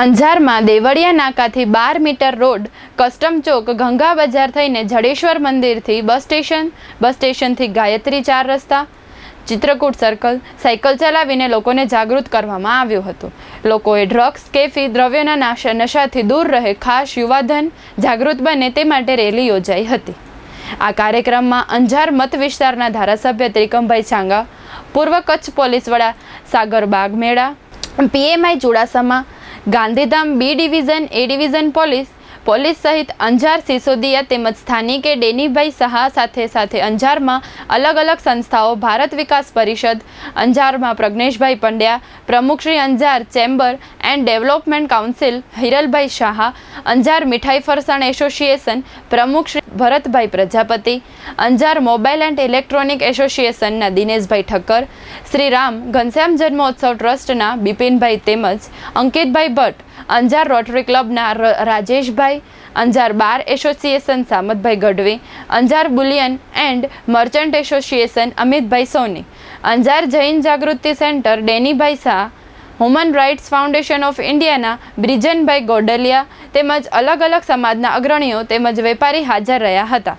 અંજારમાં દેવળિયા નાકાથી બાર મીટર રોડ, કસ્ટમ ચોક, ગંગા બજાર થઈને જડેશ્વર મંદિરથી બસ સ્ટેશન, બસ સ્ટેશનથી ગાયત્રી ચાર રસ્તા, ચિત્રકૂટ સર્કલ સાયકલ ચલાવીને લોકોને જાગૃત કરવામાં આવ્યું હતું. લોકોએ ડ્રગ્સ કેફી, દ્રવ્યોના નાશા, નશાથી દૂર રહે ખાસ યુવાધન જાગૃત બને તે માટે રેલી યોજાઈ હતી. આ કાર્યક્રમમાં અંજાર મત વિસ્તારના ધારાસભ્ય ત્રિકમભાઈ ચાંગા પૂર્વ કચ્છ પોલીસ વડા Sagar Bagmar PMI Chudasama Gandhidham B division, A division police police સહિત અંજાર સિસોદિયા તેમજ સ્થાનિકે ડેનીભાઈ સહા સાથે સાથે અંજારમાં અલગ અલગ સંસ્થાઓ, ભારત વિકાસ પરિષદ, અંજારમાં Pragneshbhai Pandya પ્રમુખશ્રી Anjar chamber and development council Hiralbhai Shah, Anjar મીઠાઈ ફરસાણ એસોસિએશન, પ્રમુખ Shri Bharatbhai Prajapati, Anjar mobile and electronic એસોસિએશનના દિનેશભાઈ ઠક્કર શ્રી રામ ઘનશ્યામ જન્મોત્સવ ટ્રસ્ટના બિપિનભાઈ તેમજ Ankitbhai Bhatt, Anjar rotary ક્લબના Rajeshbhai, Anjar bar association Samatbhai Gadhvi, Anjar bullion and merchant association Amitbhai Soni, Anjar Jain Jagruti centre Dennybhai Shah human rights foundation of ઇન્ડિયાના બ્રિજનભાઈ ગોડલિયા તેમજ અલગ અલગ સમાજના અગ્રણીઓ તેમજ વેપારી હાજર રહ્યા હતા.